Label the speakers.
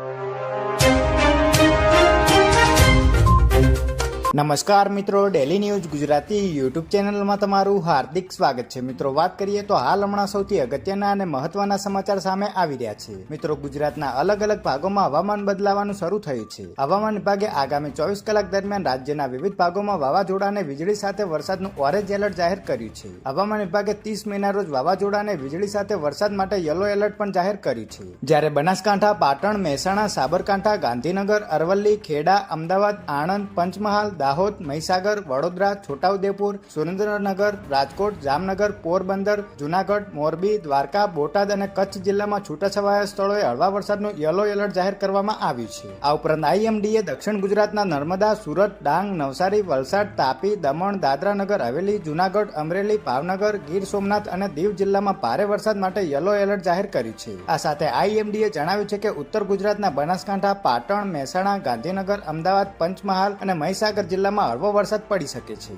Speaker 1: you. નમસ્કાર મિત્રો daily news Gujarati YouTube ચેનલમાં તમારું હાર્દિક સ્વાગત છે. મિત્રો, વાત કરીએ તો હાલ હમણાં સૌથી અગત્યના અને મહત્વના સમાચાર સામે આવી રહ્યા છે. મિત્રો, ગુજરાતના અલગ અલગ ભાગોમાં હવામાન બદલાવાનું શરૂ થયું છે. હવામાન વિભાગે આગામી ચોવીસ કલાક દરમિયાન રાજ્યના વિવિધ ભાગોમાં વાવાઝોડા અને વીજળી સાથે વરસાદનું ઓરેન્જ એલર્ટ જાહેર કર્યું છે. હવામાન વિભાગે ત્રીસ મેના રોજ વાવાઝોડા અને વીજળી સાથે વરસાદ માટે યલો એલર્ટ પણ જાહેર કર્યું છે. જ્યારે બનાસકાંઠા, પાટણ, મહેસાણા, સાબરકાંઠા, ગાંધીનગર, અરવલ્લી, ખેડા, અમદાવાદ, આણંદ, પંચમહાલ દાહોદ, મહીસાગર, વડોદરા, છોટાઉદેપુર, સુરેન્દ્રનગર, રાજકોટ, જામનગર, પોરબંદર, જુનાગઢ, મોરબી, દ્વારકા, બોટાદ અને કચ્છ જિલ્લામાં છૂટાછવાયા સ્થળોએ હળવા વરસાદનું યલો એલર્ટ જાહેર કરવામાં આવ્યું છે. આ ઉપરાંત આઈએમડીએ દક્ષિણ ગુજરાતના નર્મદા, સુરત, ડાંગ, નવસારી, વલસાડ, તાપી, દમણ દાદરા નગર હવેલી, જુનાગઢ, અમરેલી, ભાવનગર, ગીર સોમનાથ અને દીવ જિલ્લામાં ભારે વરસાદ માટે યલો એલર્ટ જાહેર કર્યું છે. આ સાથે આઈએમડીએ જણાવ્યું છે કે ઉત્તર ગુજરાતના બનાસકાંઠા, પાટણ, મહેસાણા, ગાંધીનગર, અમદાવાદ, પંચમહાલ અને મહીસાગર જિલ્લામાં હળવો વરસાદ પડી શકે છે.